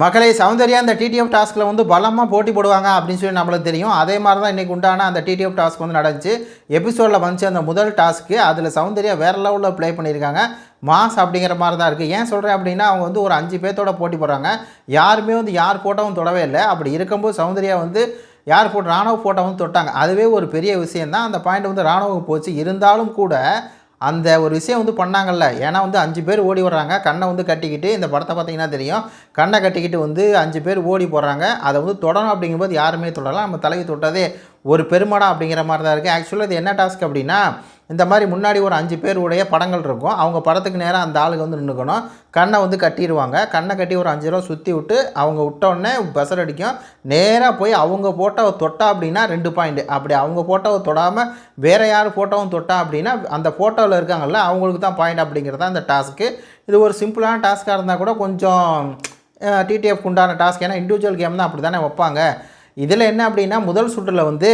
மக்களை சௌந்தர்யா அந்த டிடிஎஃப் டாஸ்கில் வந்து பலமாக போட்டி போடுவாங்க அப்படின்னு சொல்லி நம்மளுக்கு தெரியும். அதே மாதிரி தான் இன்றைக்கி உண்டான அந்த டிடிஎஃப் டாஸ்க் வந்து நடந்துச்சு. எபிசோடில் வந்துச்சு அந்த முதல் டாஸ்க்கு அதில் சௌந்தர்யா வேறு லெவலில் ப்ளே பண்ணியிருக்காங்க. மாஸ் அப்படிங்கிற மாதிரி தான் இருக்குது ஏன் சொல்கிறேன் அப்படின்னா அவங்க வந்து ஒரு அஞ்சு பேர்த்தோட போட்டி போடுறாங்க. யாருமே வந்து யார் ஃபோட்டோவும் தொடவே இல்லை. அப்படி இருக்கும்போது சௌந்தர்யா வந்து யார் போட்டு ராணுவ ஃபோட்டோ வந்து தொட்டாங்க. அதுவே ஒரு பெரிய விஷயந்தான் அந்த பாயிண்ட் வந்து ராணுவம் போச்சு. இருந்தாலும் கூட அந்த ஒரு விஷயம் வந்து பண்ணாங்கல்ல. ஏன்னா வந்து அஞ்சு பேர் ஓடி வர்றாங்க. கண்ணை வந்து கட்டிக்கிட்டு இந்த படத்தை பார்த்தீங்கன்னா தெரியும்? கண்ணை கட்டிக்கிட்டு வந்து அஞ்சு பேர் ஓடி போடுறாங்க அதை வந்து தொடணும் அப்படிங்கும்போது யாருமே தொடலாம் நம்ம தலைவி தொட்டதே ஒரு பெருமடா அப்படிங்கிற மாதிரி தான் இருக்குது ஆக்சுவலாக இது என்ன டாஸ்க் அப்படின்னா இந்த மாதிரி முன்னாடி ஒரு அஞ்சு பேருடைய படங்கள் இருக்கும். அவங்க படத்துக்கு நேராக அந்த ஆளுங்க வந்து நின்றுக்கணும் கண்ணை வந்து கட்டிடுவாங்க கண்ணை கட்டி ஒரு அஞ்சு ரூபா சுற்றி விட்டு அவங்க விட்டோடனே பெசர் அடிக்கும். நேராக போய் அவங்க ஃபோட்டோவை தொட்டா அப்படின்னா ரெண்டு பாயிண்ட் அப்படி அவங்க ஃபோட்டோவை தொடாமல் வேறு யார் ஃபோட்டோவும் தொட்டா அப்படின்னா அந்த ஃபோட்டோவில் இருக்காங்கல்ல அவங்களுக்கு தான் பாயிண்ட் அப்படிங்கிறது தான் அந்த டாஸ்க்கு இது ஒரு சிம்பிளான டாஸ்க்காக இருந்தால் கூட கொஞ்சம் டிடிஎஃப் உண்டான டாஸ்க் ஏன்னா இண்டிவிஜுவல் கேம் தான் அப்படி தானே வைப்பாங்க. இதில் என்ன அப்படின்னா முதல் சுற்றில் வந்து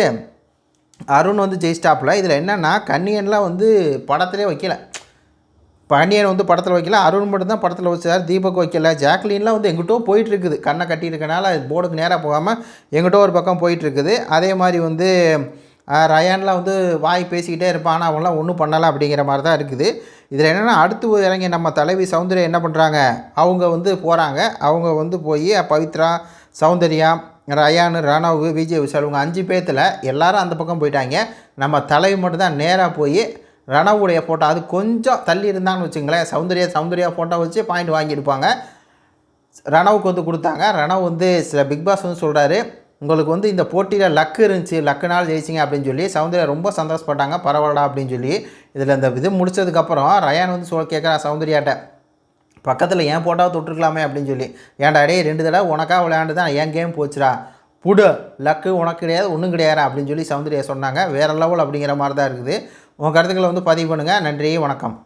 அருண் வந்து ஜெயிஸ்டாப்பில் இதில் என்னென்னா கன்னியன்லாம் வந்து படத்திலே வைக்கல. பாண்டியன் வந்து படத்தில் வைக்கல. அருண் மட்டும் தான் படத்தில் வச்சார். தீபக் வைக்கல. ஜாக்லின்லாம் வந்து எங்கிட்டோ போயிட்டுருக்குது. கண்ணை கட்டியிருக்கனால போர்டுக்கு நேராக போகாமல் எங்கிட்டோ ஒரு பக்கம் போயிட்டுருக்குது. அதே மாதிரி வந்து ரயான்லாம் வந்து வாய் பேசிக்கிட்டே இருப்பான். ஆனால் அவங்களாம் ஒன்றும் பண்ணலை அப்படிங்கிற மாதிரி தான் இருக்குது. இதில் என்னென்னா அடுத்து இறங்கி நம்ம தலைவி சௌந்தர்யா என்ன பண்ணுறாங்க அவங்க வந்து போகிறாங்க அவங்க வந்து போய் பவித்ரா சௌந்தர்யா ரயானு ரணவ் விஜய் விஷால் இவங்க அஞ்சு பேர்த்தில் எல்லாரும் அந்த பக்கம் போயிட்டாங்க. நம்ம தலைவி மட்டும்தான் நேராக போய் ரணவுடைய ஃபோட்டோ அது கொஞ்சம் தள்ளி இருந்தாங்கன்னு வச்சுங்களேன் சௌந்தர்யா சௌந்தர்யா ஃபோட்டோ வச்சு பாயிண்ட் வாங்கியிருப்பாங்க. ரணவுக்கு வந்து கொடுத்தாங்க. ரணவ் வந்து சில பிக் பாஸ் வந்து சொல்கிறாரு உங்களுக்கு வந்து இந்த போட்டியில் லக்கு இருந்துச்சு லக்குனால் ஜெயிச்சிங்க அப்படின்னு சொல்லி. சௌந்தர்யா ரொம்ப சந்தோஷப்பட்டாங்க. பரவாயில்ல அப்படின்னு சொல்லி. இதில் இந்த இது முடிச்சதுக்கப்புறம் ரயான் வந்து சொல் கேட்குறான் சௌந்தர்யாட்ட. பக்கத்தில் ஏன் போட்டால் தொட்டிருக்கலாமே அப்படின்னு சொல்லி. ஏன்டா டேய் ரெண்டு தடவை உனக்காக விளையாண்டு தான் என் கேம் போச்சுடா. புடு லக்கு உனக்கு கிடையாது ஒன்றும் கிடையாது அப்படின்னு சொல்லி சௌந்தர்யா சொன்னாங்க. வேறு லெவல் அப்படிங்கிற மாதிரி தான் இருக்குது. உங்கள் கருத்துக்களை வந்து பதிவு பண்ணுங்கள் நன்றி வணக்கம்.